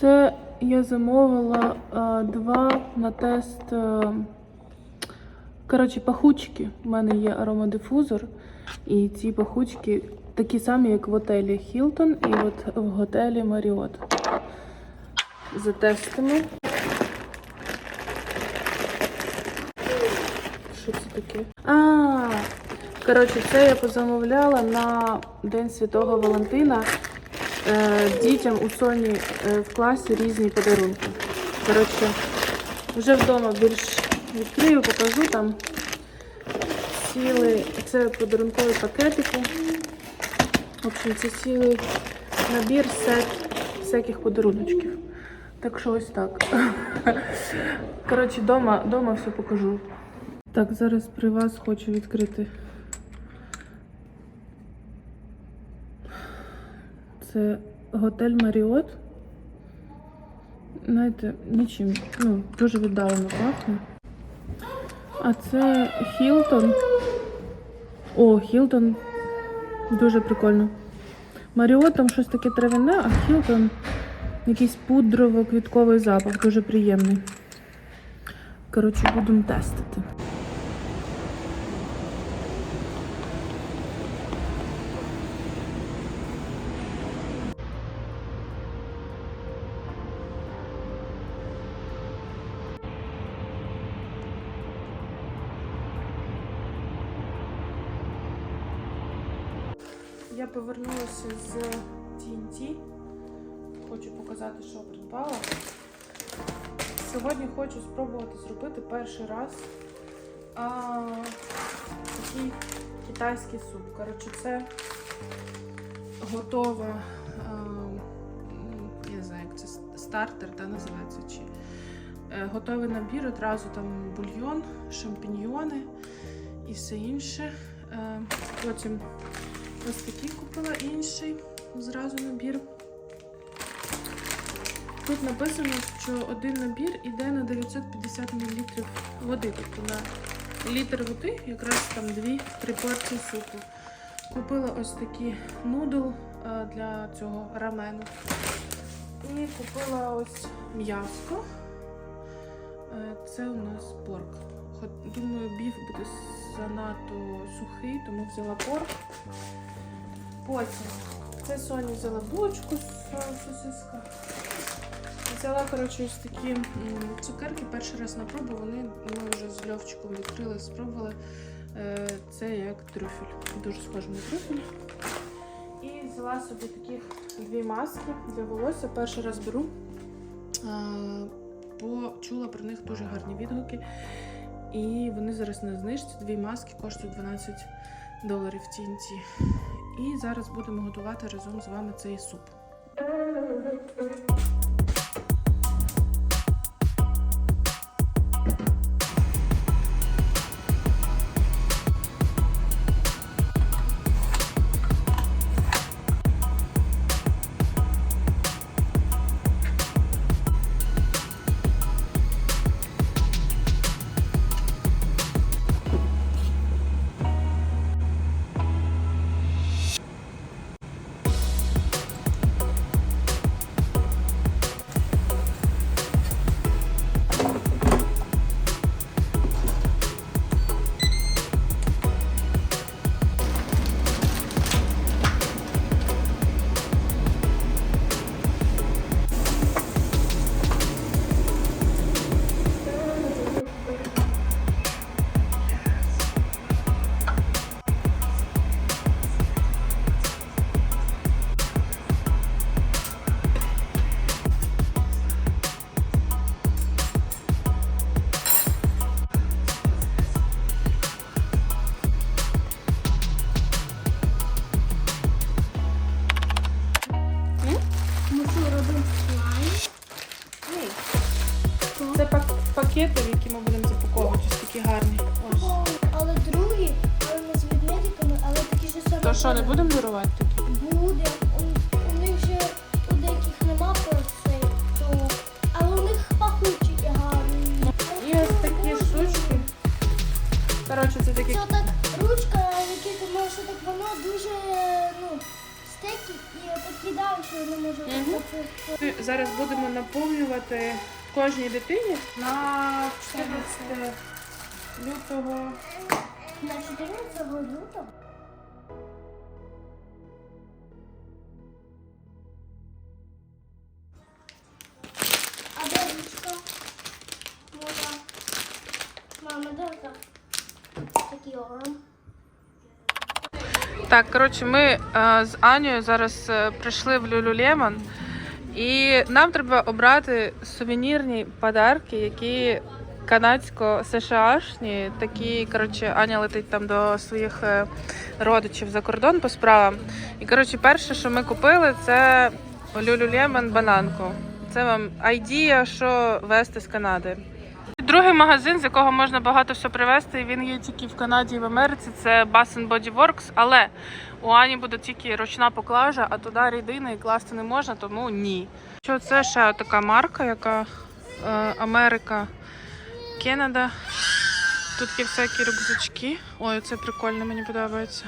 Це я замовила а, два на тест. а, Коротше, пахучки. У мене є аромадифузор. І ці пахучки такі самі, як в готелі Hilton і от в готелі Marriott. Затестимо. Що це таке? Коротше, це я позамовляла на День Святого Валентина е, дітям у Соні е, в класі різні подарунки. Коротше, вже вдома більш відкрию, покажу там. Цілий, це подарункові пакетики. В общем, це цілий набір сет всяких подаруночків. Так що ось так. Коротше, дома, дома все покажу. Так, зараз при вас хочу відкрити. Це готель Маріот. Знаєте, нічим. Ну, дуже віддалено пахне. А це Хілтон. О, Хілтон. Дуже прикольно. Маріот там щось таке травяне, а Хілтон якийсь пудрово-квітковий запах, дуже приємний. Коротше, будемо тестити. Я повернулася з TNT. Хочу показати, що придбала. Сьогодні хочу спробувати зробити перший раз а, такий китайський суп. Коротше, це готова, я не знаю, як це стартер та, називається. Чи, е, готовий набір, одразу там бульйон, шампіньйони і все інше. Е, потім Ось такий купила інший зразу набір. Тут написано, що один набір йде на 950 мл води. Тобто на літр води якраз там 2-3 порції супу. Купила ось такі нудл е, для цього рамену. І купила ось м'яско. Е, Це у нас порк. Думаю, біф буде занадто сухий, тому взяла порк. Потім це Соня взяла булочку з сосиска. Взяла, коротше, ось такі цукерки перший раз на пробу. Вони ми вже з Льовчиком відкрили, спробували. Е, Це як трюфель. Дуже схоже на трюфель. І взяла собі таких дві маски для волосся. Перший раз беру. Е, Бо чула про них дуже гарні відгуки. І вони зараз на знижці. Дві маски коштують 12 доларів в TNT. І зараз будемо готувати разом з вами цей суп. Пакети, в які ми будемо запаковувати, ось такі гарні. Ось. Але другі, але не з ведмедиками, але такі ж самі. То що, не будемо дарувати такі? Буде. У, у них же у деяких нема про цей то. Але у них пахучі і гарні. І ось такі штучки. Коротше, це таке. Це так ручка, яку ти можеш так, воно дуже ну, стекі і так кидаєш, що воно може Ми зараз будемо наповнювати кожній дитині на 14 лютого. на 14 лютого. А де ручка? Мама. Мама, де так? Такий ором. Так, коротше, ми е, з Анією зараз е, прийшли в Люлю Люлюлемон, і нам треба обрати сувенірні подарки, які канадсько-США-шні. Такі, коротше, Аня летить там до своїх е, родичів за кордон по справам. І коротше, перше, що ми купили, це люлюлємен бананку. Це вам айдія, що вести з Канади. Другий магазин, з якого можна багато все привезти, він є тільки в Канаді і в Америці. Це Bass Body Works, але у Ані буде тільки ручна поклажа, а туди рідини класти не можна, тому ні. Що це ще така марка, яка е, Америка, Канада. Тут є всякі рюкзачки. Ой, це прикольно, мені подобається.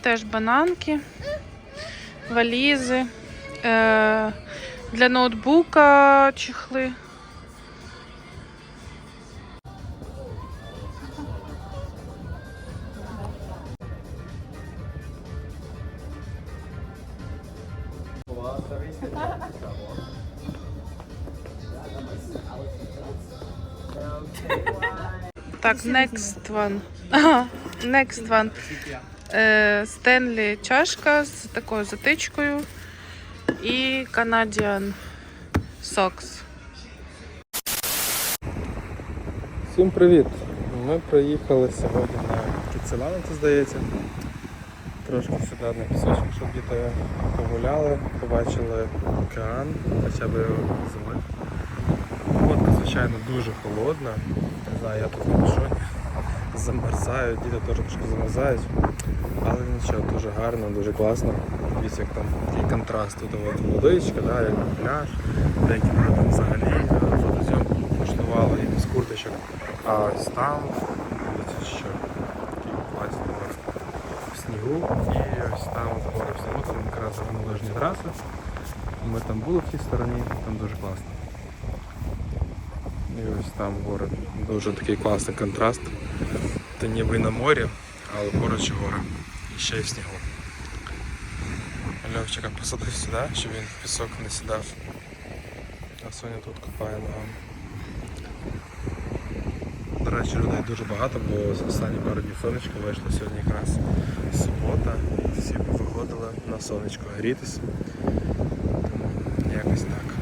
Теж бананки, валізи. Е, для ноутбука чехли. Так, next one. Next one. Е, Стенлі чашка з такою затичкою і Canadian Socks. Всім привіт! Ми приїхали сьогодні на Кіцеланці, здається. Трошки сюди на пісочок, щоб діти погуляли, побачили океан, хоча б зими. Погодка, звичайно, дуже холодна. Не знаю, я тут в капюшоні замерзаю, діти теж трошки замерзають. Але нічого, дуже гарно, дуже класно. Дивіться, як там такий контраст. Тут от водичка, да, як пляж, деякі там взагалі е, фотозйомку влаштували і без курточок. А ось там, дивіться, що такий класний море в снігу. І ось там в снігу, там якраз горнолижні траси. Ми там були в тій стороні, там дуже класно. І ось там гори. Дуже такий класний контраст. Ти ніби на морі, але поруч гори. І ще й в снігу. Льовчика посадив сюди, щоб він в пісок не сідав. А Соня тут копає ногами. До людей дуже багато, бо останні пару днів сонечко вийшло сьогодні якраз субота. Всі виходили на сонечко грітись. Тому якось так.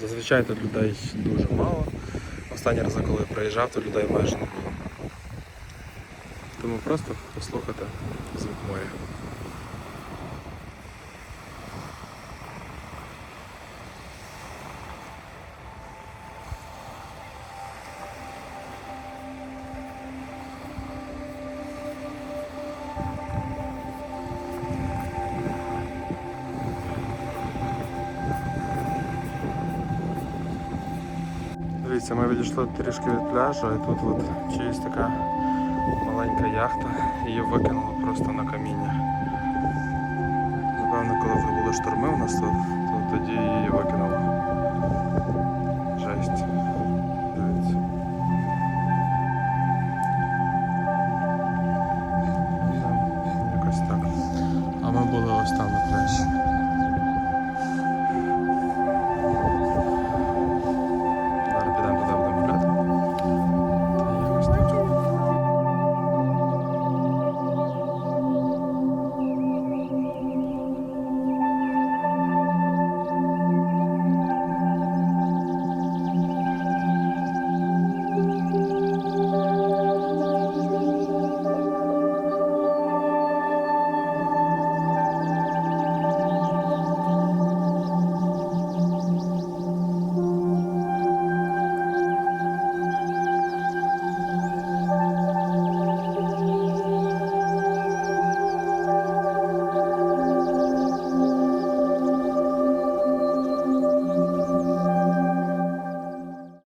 Зазвичай тут людей дуже мало. Останній раз, коли я приїжджав, то людей майже не було. Тому просто послухати звук моря. Дивіться, ми відійшли трішки від пляжу, і тут от чиїсь така маленька яхта, її викинуло просто на каміння. Напевно, коли вже були шторми у нас тут, то тоді її викинуло.